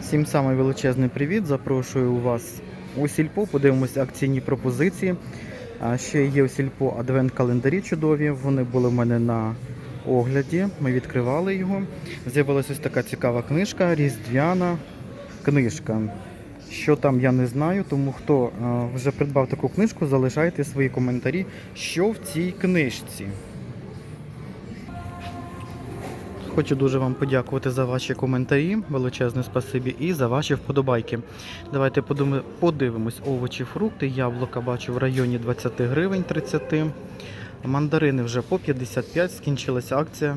Всім самий величезний привіт. Запрошую вас у сільпо. Подивимося акційні пропозиції. Ще є у сільпо адвент-календарі чудові. Вони були в мене на огляді. Ми відкривали його. З'явилася ось така цікава книжка, різдвяна книжка. Що там, я не знаю, тому хто вже придбав таку книжку, залишайте свої коментарі, що в цій книжці. Хочу дуже вам подякувати за ваші коментарі, величезне спасибі, і за ваші вподобайки. Давайте подивимось овочі, фрукти. Яблука бачу в районі 20 гривень 30. Мандарини вже по 55, скінчилася акція.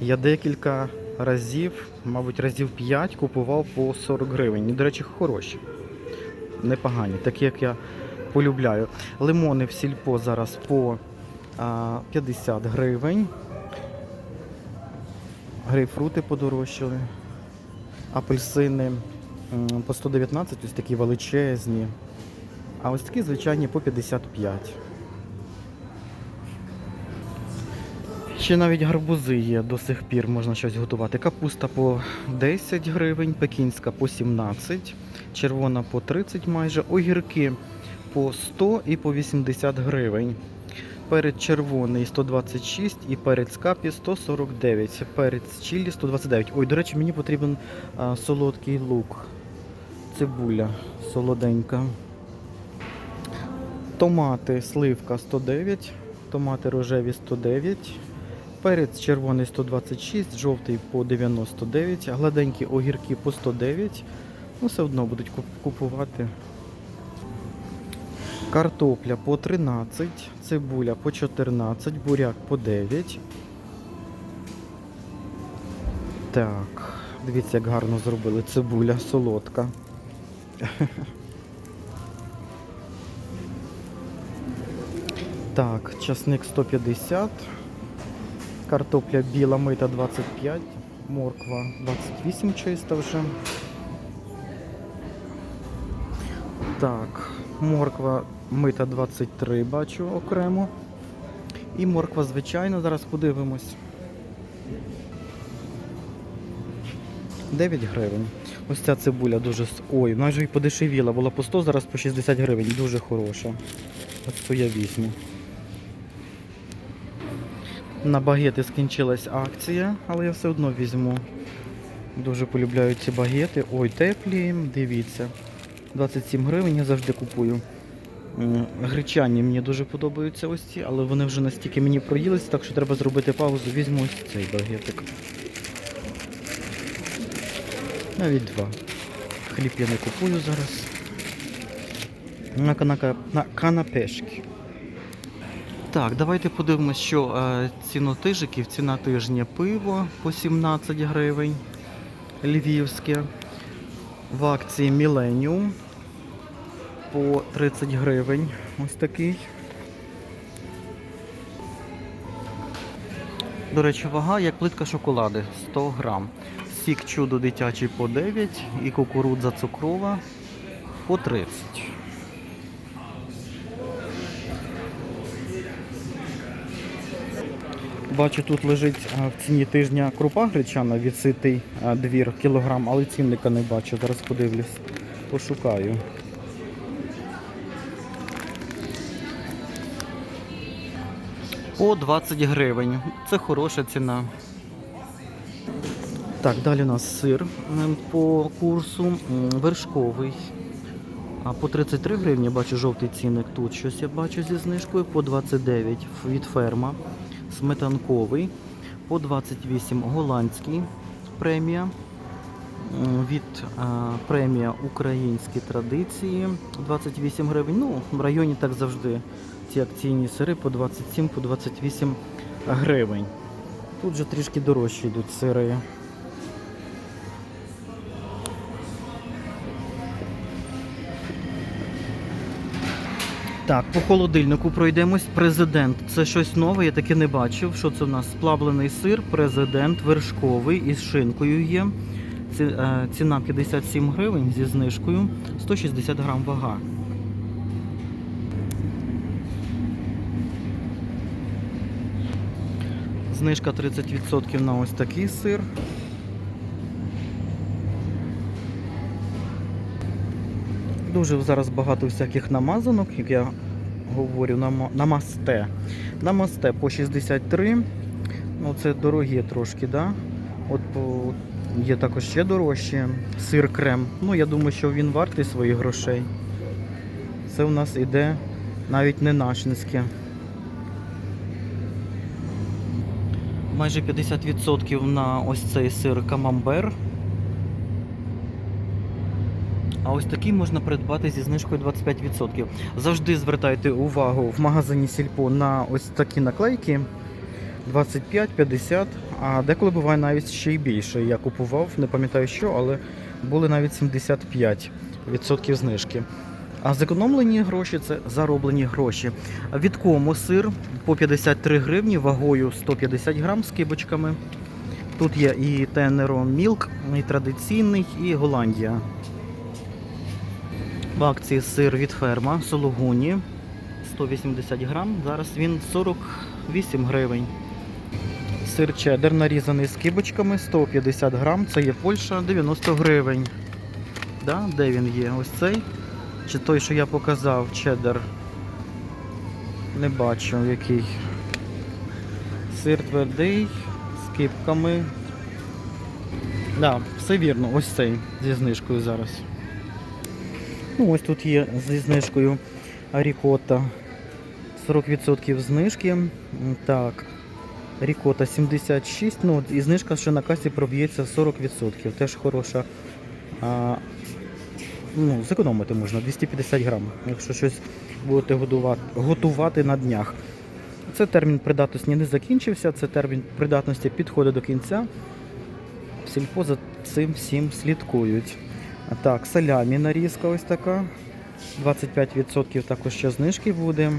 Я декілька разів, мабуть, разів 5 купував по 40 гривень. До речі, хороші. Непогані, такі як я полюбляю. Лимони в сільпо зараз по 50 гривень. Грейпфрути подорожчали. Апельсини по 119, ось такі величезні. А ось такі звичайні по 55. Ще навіть гарбузи є до сих пір, можна щось готувати. Капуста по 10 гривень, пекінська по 17, червона по 30 майже, огірки по 100 і по 80 гривень. Перець червоний 126 і перець капі 149. Перець чилі 129. Ой, до речі, мені потрібен а, солодкий лук. Цибуля солоденька. Томати сливка 109, томати рожеві 109. Перець червоний 126, жовтий по 99, гладенькі огірки по 109. Ну, все одно будуть купувати. Картопля по 13, цибуля по 14, буряк по 9. Так, дивіться, як гарно зробили цибуля солодка. Так, часник 150, картопля біла мита 25, морква 28 чиста вже. Так, морква мита 23 бачу окремо. І морква звичайна, зараз подивимось. 9 гривень. Ось ця цибуля дуже. Ой, майже і подешевіла, була по 100, зараз по 60 гривень. Дуже хороша. Ось цю я візьму. На багети скінчилась акція, але я все одно візьму. Дуже полюбляю ці багети. Ой, теплі, дивіться. 27 гривень я завжди купую. Гречані мені дуже подобаються ось ці, але вони вже настільки мені проїлися, так що треба зробити паузу. Візьму ось цей багетик. Навіть два. Хліб я не купую зараз. На, канака, на канапешки. Так, давайте подивимось, що е, цінотижиків. Ціна тижня пиво по 17 гривень. Львівське. В акції Millennium по 30 гривень. Ось такий. До речі, вага як плитка шоколади 100 грам. Сік чудо дитячий по 9 і кукурудза цукрова по 30. Бачу, тут лежить в ціні тижня крупа гречана відситий двір кілограм, але цінника не бачу. Зараз подивлюсь, пошукаю. По 20 гривень. Це хороша ціна. Так, далі у нас сир по курсу вершковий. А по 33 гривні бачу жовтий цінник. Тут щось я бачу зі знижкою. По 29 від ферма. Сметанковий. По 28 голландський премія. Від а, премія Українські традиції 28 гривень. Ну, в районі так завжди. Ці акційні сири по 27 по 28 гривень. Тут же трішки дорожчі йдуть сири. Так, по холодильнику пройдемось. Президент. Це щось нове, я таке не бачив. Що це в нас? Сплавлений сир, президент, вершковий із шинкою є. Е, Ціна 57 гривень зі знижкою, 160 грам вага. Знижка 30% на ось такий сир. Дуже зараз багато всяких намазанок, як я говорю, намасте. Намасте по 63. Ну, це дорогі трошки, да? От є також ще дорожчі. Сир крем. Ну, я думаю, що він вартий своїх грошей. Це у нас іде навіть не нашинське. Майже 50% на ось цей сир камамбер. А ось такий можна придбати зі знижкою 25%. Завжди звертайте увагу в магазині Сільпо на ось такі наклейки 25-50, а деколи буває навіть ще й більше. Я купував, не пам'ятаю що, але були навіть 75% знижки. А зекономлені гроші це зароблені гроші. Від кому сир по 53 гривні вагою 150 грам з кибочками. Тут є і Тенеро Мілк, і традиційний, і Голландія. В акції сир від ферма Сологуні 180 грам. Зараз він 48 гривень. Сир чеддер нарізаний з кибочками 150 грам. Це є Польща 90 гривень. Да? Де він є? Ось цей. Чи той, що я показав, чеддер? Не бачу який. Сир твердий з кипками. Да, все вірно, ось цей зі знижкою зараз. Ну, ось тут є зі знижкою рікота. 40% знижки. Так. Рікота 76, ну і знижка ще на касі проб'ється 40%. Теж хороша. А, ну, зекономити можна 250 грам, якщо щось будете годувати, готувати на днях. Це термін придатності не закінчився, це термін придатності підходить до кінця. Сільпо за цим всім слідкують. Так, салямі нарізка ось така. 25% також ще знижки буде.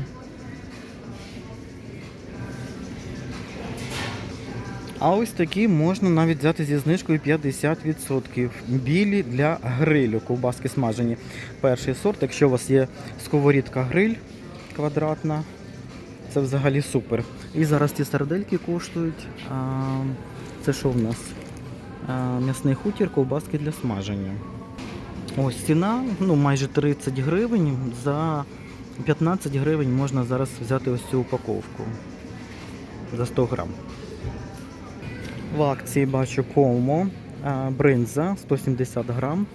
А ось такі можна навіть взяти зі знижкою 50%. Білі для грилю, ковбаски смажені. Перший сорт, якщо у вас є сковорідка гриль квадратна, це взагалі супер. І зараз ці сардельки коштують. Це що в нас? М'ясний хутір, ковбаски для смаження. Ось ціна, ну майже 30 гривень. За 15 гривень можна зараз взяти ось цю упаковку за 100 грам. В акції бачу комо, бринза 170 грам.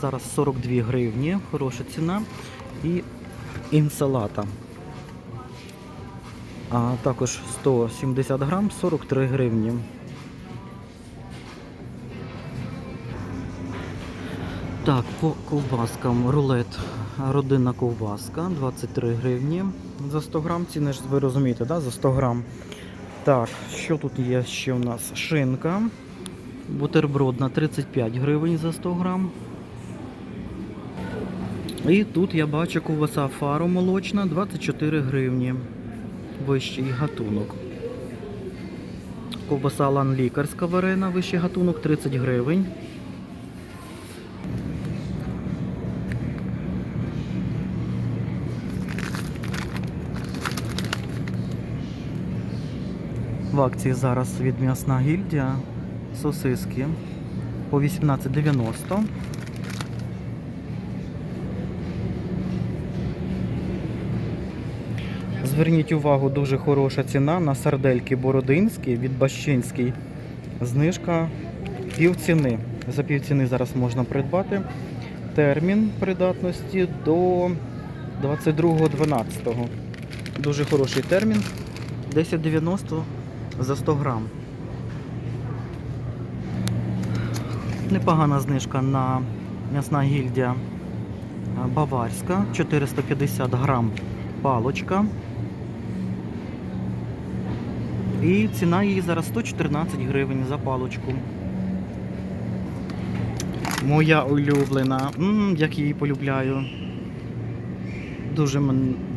Зараз 42 гривні, хороша ціна. І інсалата. А також 170 грам, 43 гривні. Так, по ковбаскам рулет родинна ковбаска 23 гривні за 100 грам. Ціни ж ви розумієте, да? за 100 грам. Так, що тут є ще у нас? Шинка. Бутербродна 35 гривень за 100 грам. І тут я бачу ковбаса фаро молочна 24 гривні. Вищий гатунок. Ковбаса лан лікарська варена, вищий гатунок 30 гривень. В акції зараз від м'ясна гільдія сосиски по 18,90. Зверніть увагу, дуже хороша ціна на сардельки бородинські від Бащинський. Знижка півціни. За півціни зараз можна придбати. Термін придатності до 22.12. Дуже хороший термін. 10,90 за 100 грам. Непогана знижка на м'ясна гільдія баварська. 450 грам палочка. І ціна її зараз 114 гривень за палочку. Моя улюблена. М, як її полюбляю. Дуже,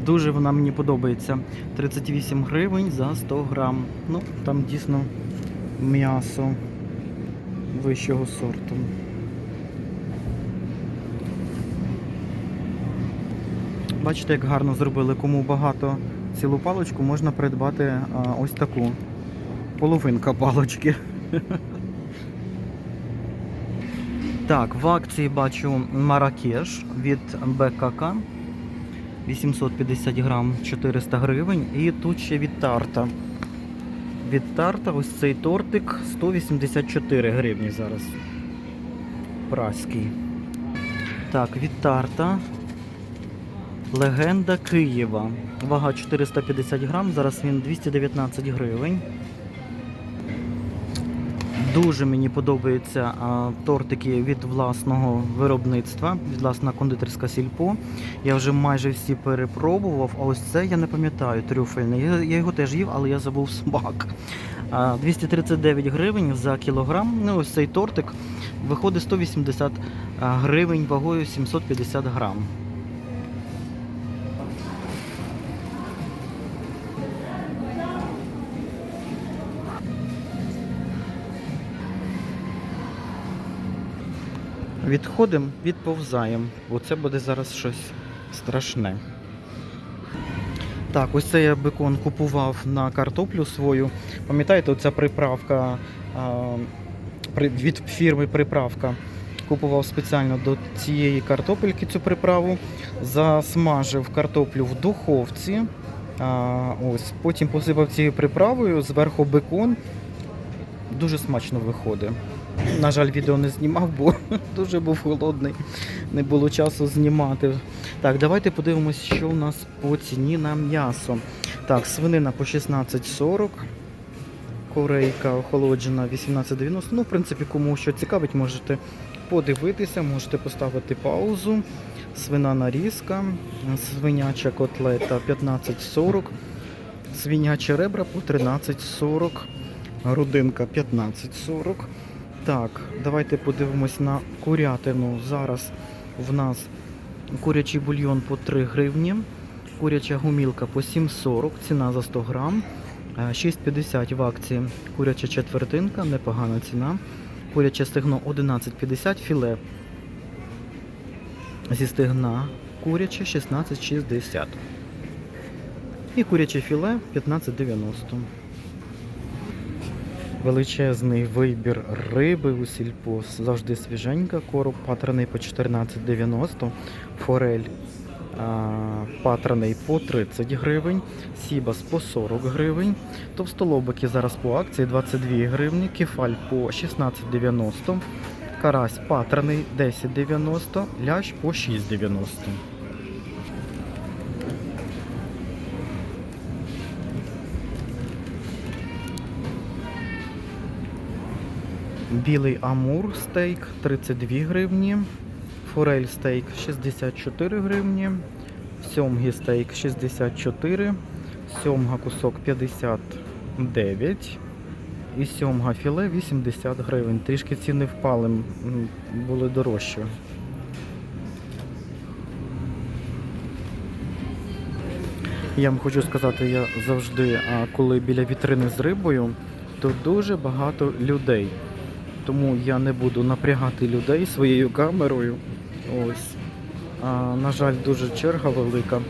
дуже вона мені подобається. 38 гривень за 100 грам. Ну, там дійсно м'ясо вищого сорту. Бачите, як гарно зробили. Кому багато цілу паличку, можна придбати а, ось таку. Половинка палочки. Так, в акції бачу Маракеш від БКК. 850 грам 400 гривень. І тут ще від тарта. Від тарта ось цей тортик 184 гривні зараз. Праський. Так, від тарта. Легенда Києва. Вага 450 грам, зараз він 219 гривень. Дуже мені подобаються тортики від власного виробництва, від власна кондитерська сільпо. Я вже майже всі перепробував. А ось це я не пам'ятаю трюфельний. Я, його теж їв, але я забув смак. 239 гривень за кілограм. Ну, ось цей тортик виходить 180 гривень вагою 750 грам. Відходимо, відповзаємо, бо це буде зараз щось страшне. Так, ось це я бекон купував на картоплю свою. Пам'ятаєте, оця приправка від фірми приправка. Купував спеціально до цієї картопельки цю приправу, засмажив картоплю в духовці. Ось, потім посипав цією приправою, зверху бекон. Дуже смачно виходить. На жаль, відео не знімав, бо дуже був голодний, не було часу знімати. Так, давайте подивимось, що у нас по ціні на м'ясо. Так, свинина по 16,40. Корейка охолоджена 18,90. Ну, в принципі, кому що цікавить, можете подивитися, можете поставити паузу. Свина нарізка, свиняча котлета 15,40. Свинячі ребра по 13,40. Грудинка 15,40. Так, давайте подивимось на курятину. Зараз в нас курячий бульйон по 3 гривні, куряча гумілка по 7,40, ціна за 100 грам. Е, 6,50 в акції куряча четвертинка, непогана ціна. Куряче стегно 11,50, філе зі стегна куряче 16,60. І куряче філе 15,90. Величезний вибір риби у сільпо, завжди свіженька, короб патраний по 14,90, форель а, патраний по 30 гривень, сібас по 40 гривень, товстолобики зараз по акції 22 гривні, кефаль по 16,90, карась патраний 10,90, лящ по 6,90. Білий амур стейк 32 гривні, форель стейк 64 гривні, сьомгі стейк 64, сьомга кусок 59 і сьомга філе 80 гривень. Трішки ціни впали, були дорожчі. Я вам хочу сказати, я завжди, коли біля вітрини з рибою, то дуже багато людей. Тому я не буду напрягати людей своєю камерою. Ось. А, на жаль, дуже черга велика.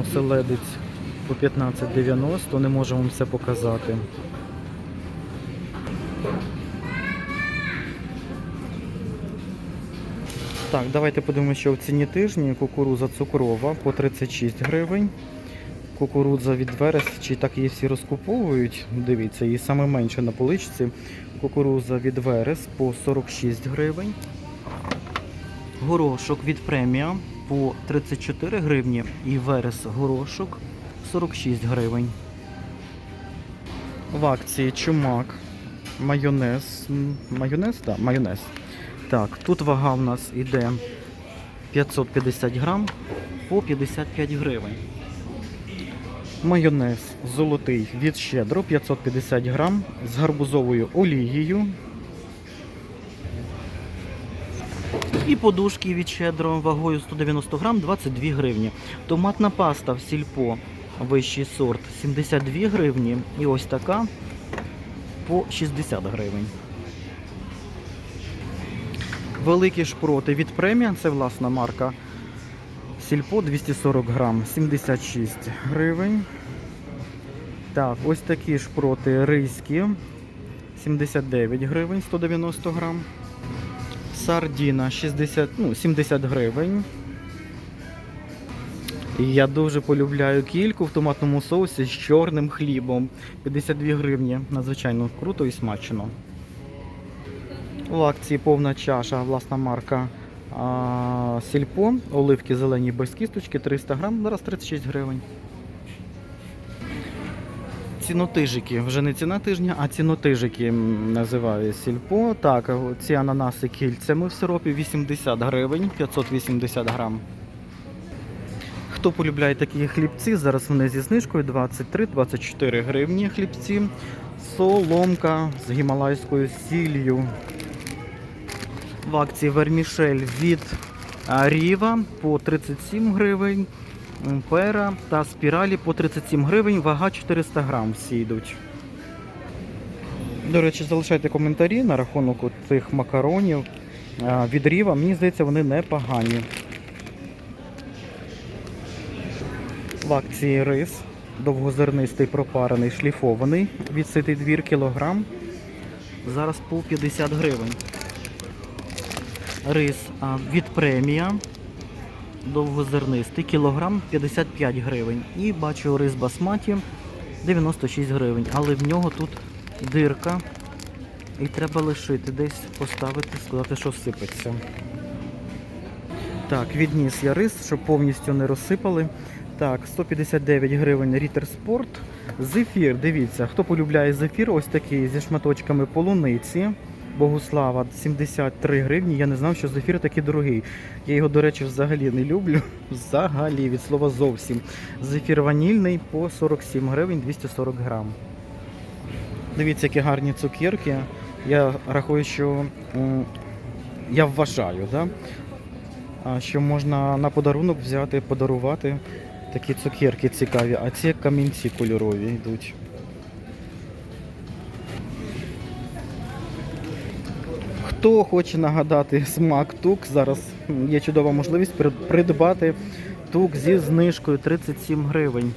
Оселедець по 15,90, не можу вам все показати. Так, давайте подивимося, що в ціні тижні кукуруза цукрова по 36 гривень. Кукурудза від Верес, чи так її всі розкуповують. Дивіться, її саме менше на поличці. Кукуруза від Верес по 46 гривень. Горошок від премія по 34 гривні і Верес горошок 46 гривень. В акції чумак, майонез. Майонез? Так, майонез. Так, тут вага в нас іде 550 грам по 55 гривень. Майонез золотий від щедро 550 грам з гарбузовою олією. І подушки від щедро вагою 190 грам 22 гривні. Томатна паста в сільпо вищий сорт 72 гривні. І ось така по 60 гривень. Великі шпроти від премія, це власна марка Сільпо 240 грам, 76 гривень. Так, ось такі шпроти ризькі, 79 гривень, 190 грам. Сардіна 60, ну, 70 гривень. Я дуже полюбляю кільку в томатному соусі з чорним хлібом. 52 гривні. Надзвичайно круто і смачно. В акції повна чаша, власна марка а, Сільпо. Оливки зелені без кісточки 300 грам, зараз 36 гривень. Цінотижики, вже не ціна тижня, а цінотижики називає сільпо. Так, ці ананаси кільцями в сиропі 80 гривень, 580 грам. Хто полюбляє такі хлібці, зараз вони зі знижкою 23-24 гривні хлібці. Соломка з гімалайською сіллю. В акції вермішель від Ріва по 37 гривень. Пера та спіралі по 37 гривень, вага 400 грам всі йдуть. До речі, залишайте коментарі на рахунок цих макаронів від Ріва. Мені здається, вони непогані. В акції рис довгозернистий пропарений шліфований від ситий двір кілограм. Зараз по 50 гривень. Рис від премія довгозернистий, кілограм 55 гривень. І бачу рис басматі 96 гривень. Але в нього тут дирка. І треба лишити десь поставити, сказати, що сипеться. Так, відніс я рис, щоб повністю не розсипали. Так, 159 гривень Рітер Спорт. Зефір, дивіться, хто полюбляє зефір, ось такий зі шматочками полуниці. Богуслава 73 гривні. Я не знав, що зефір такий дорогий. Я його, до речі, взагалі не люблю. Взагалі, від слова зовсім. Зефір ванільний по 47 гривень 240 грам. Дивіться, які гарні цукерки. Я рахую, що я вважаю, да? що можна на подарунок взяти, подарувати такі цукерки цікаві, а ці камінці кольорові йдуть. Хто хоче нагадати смак тук, зараз є чудова можливість придбати тук зі знижкою 37 гривень.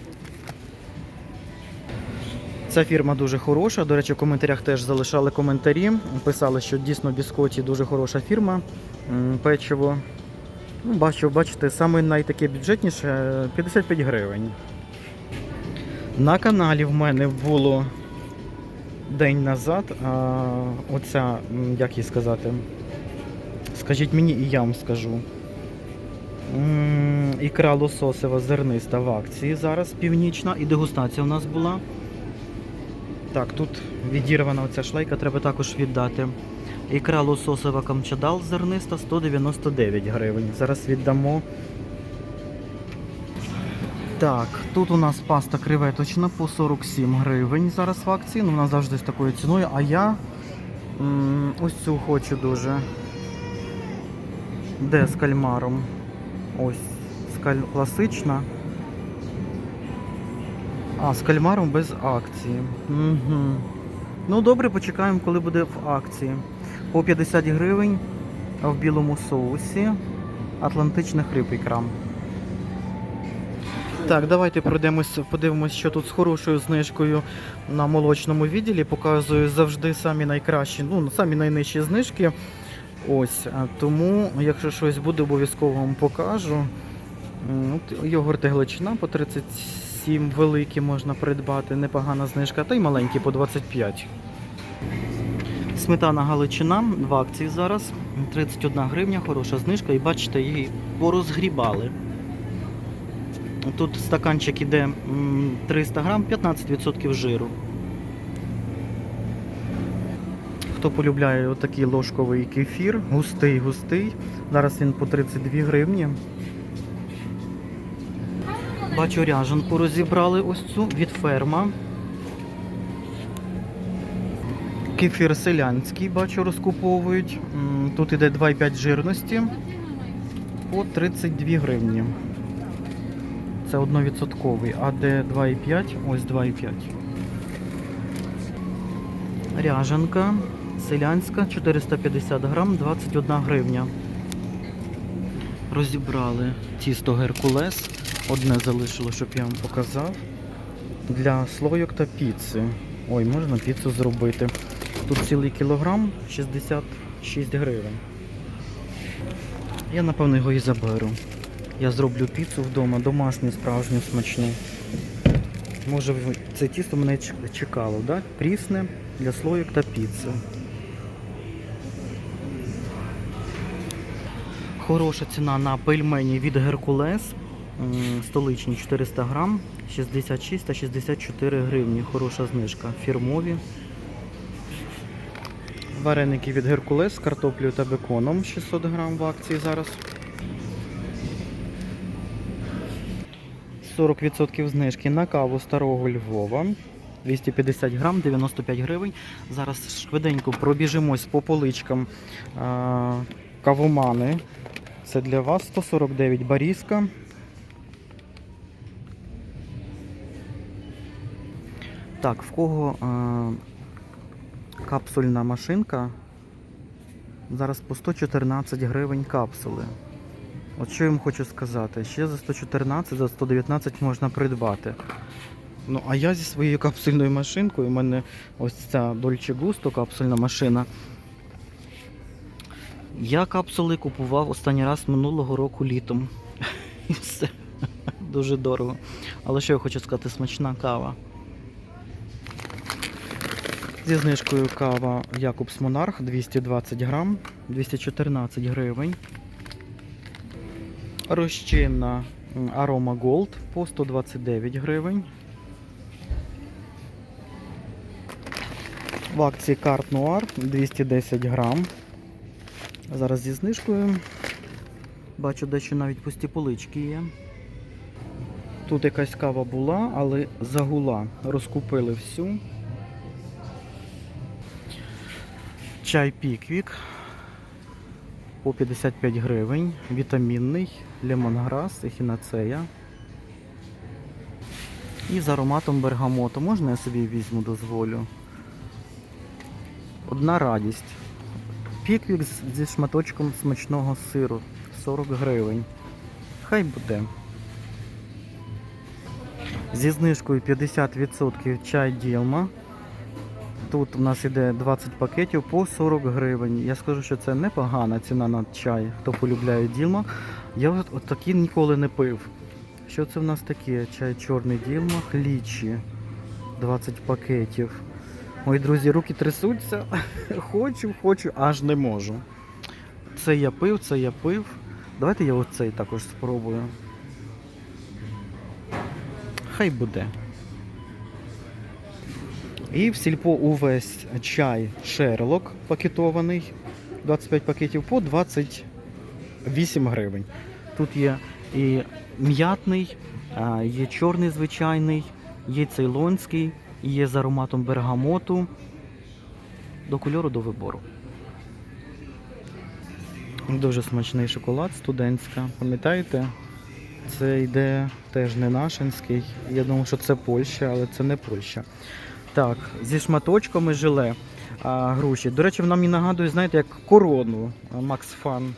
Ця фірма дуже хороша. До речі, в коментарях теж залишали коментарі. Писали, що дійсно Біскоті дуже хороша фірма. Печиво. Ну, бачу, бачите, саме найтаке бюджетніше е, 55 гривень. На каналі в мене було день назад. А, оця, як їй сказати, скажіть мені і я вам скажу. Ікра лососева зерниста в акції зараз північна і дегустація у нас була. Так, тут відірвана оця шлейка, треба також віддати. Ікра лососова камчадал зерниста 199 гривень. Зараз віддамо. Так, тут у нас паста креветочна по 47 гривень зараз в акції. Ну, вона завжди з такою ціною. А я м, ось цю хочу дуже. Де з кальмаром? Ось, скаль... класична. А, з кальмаром без акції. Угу. Ну добре, почекаємо, коли буде в акції. По 50 гривень в білому соусі. Атлантичних риб ікра. Так, давайте пройдемось, подивимось, що тут з хорошою знижкою на молочному відділі. Показую завжди самі найкращі, ну, самі найнижчі знижки. Ось, тому, якщо щось буде, обов'язково вам покажу. От, йогурти гличина по 37 великі можна придбати, непогана знижка, та й маленькі по 25. Сметана Галичина в акції зараз 31 гривня, хороша знижка, і бачите, її порозгрібали. Тут стаканчик іде 300 грам, 15% жиру. Хто полюбляє отакий ложковий кефір, густий, густий. Зараз він по 32 гривні. Бачу, ряжанку розібрали ось цю від ферма. Кефір селянський, бачу, розкуповують. Тут іде 2,5 жирності по 32 гривні. Це 1%, а де 2,5, ось 2,5. Ряжанка селянська 450 грам, 21 гривня. Розібрали тісто Геркулес. Одне залишило, щоб я вам показав. Для слойок та піци. Ой, можна піцу зробити. Тут цілий кілограм 66 гривень. Я напевно його і заберу. Я зроблю піцу вдома, домашню, справжню, смачну. Може це тісто мене чекало, да? Прісне для слоїк та піци. Хороша ціна на пельмені від Геркулес. Столичні 400 грам, 66 та 64 гривні. Хороша знижка. Фірмові. Вареники від Геркулес з картоплею та беконом 600 грам в акції зараз. 40% знижки на каву старого Львова. 250 грам, 95 гривень. Зараз швиденько пробіжимось по поличкам а, кавомани. Це для вас 149 баріска. Так, в кого а, капсульна машинка? Зараз по 114 гривень капсули. От що я вам хочу сказати, ще за 114, за 119 можна придбати. Ну, а я зі своєю капсульною машинкою, у мене ось ця Dolce Gusto капсульна машина. Я капсули купував останній раз минулого року літом. І все. Дуже дорого. Але що я хочу сказати, смачна кава. Зі знижкою кава Якобс Монарх 220 грам, 214 гривень. Розчинна Aroma Gold по 129 гривень. В акції Карт Нуар 210 грам. Зараз зі знижкою. Бачу, дещо навіть пусті полички є. Тут якась кава була, але загула. Розкупили всю. Чай Піквік по 55 гривень. Вітамінний, лемонграс, ехінацея. І з ароматом бергамоту. Можна я собі візьму, дозволю? Одна радість. Піквік зі шматочком смачного сиру. 40 гривень. Хай буде. Зі знижкою 50% чай Ділма. Тут у нас іде 20 пакетів по 40 гривень. Я скажу, що це непогана ціна на чай, хто полюбляє Ділма. Я от такі ніколи не пив. Що це в нас таке? Чай чорний Ділма, лічі. 20 пакетів. Мої друзі, руки трясуться. Хочу, хочу, аж не можу. Це я пив, це я пив. Давайте я оцей також спробую. Хай буде. І в сільпо увесь чай Шерлок пакетований. 25 пакетів по 28 гривень. Тут є і м'ятний, є чорний звичайний, є цейлонський, є з ароматом бергамоту. До кольору до вибору. Дуже смачний шоколад студентська. Пам'ятаєте? Це йде теж не нашинський. Я думав, що це Польща, але це не Польща. Так, зі шматочками желе а, груші. До речі, вона мені нагадує, знаєте, як корону Макс Фан.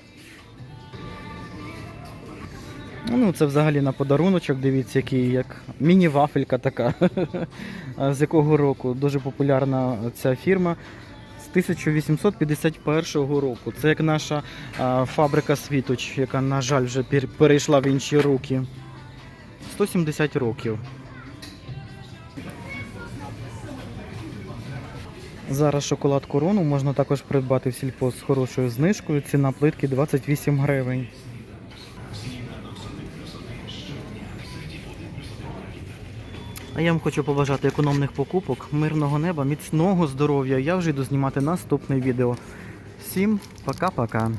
Ну, це взагалі на подаруночок, дивіться, який як міні-вафелька така. З якого року? Дуже популярна ця фірма. З 1851 року. Це як наша фабрика Світоч, яка, на жаль, вже перейшла в інші руки. 170 років. Зараз шоколад корону можна також придбати в сільпо з хорошою знижкою. Ціна плитки 28 гривень. А я вам хочу побажати економних покупок, мирного неба, міцного здоров'я. Я вже йду знімати наступне відео. Всім пока-пока.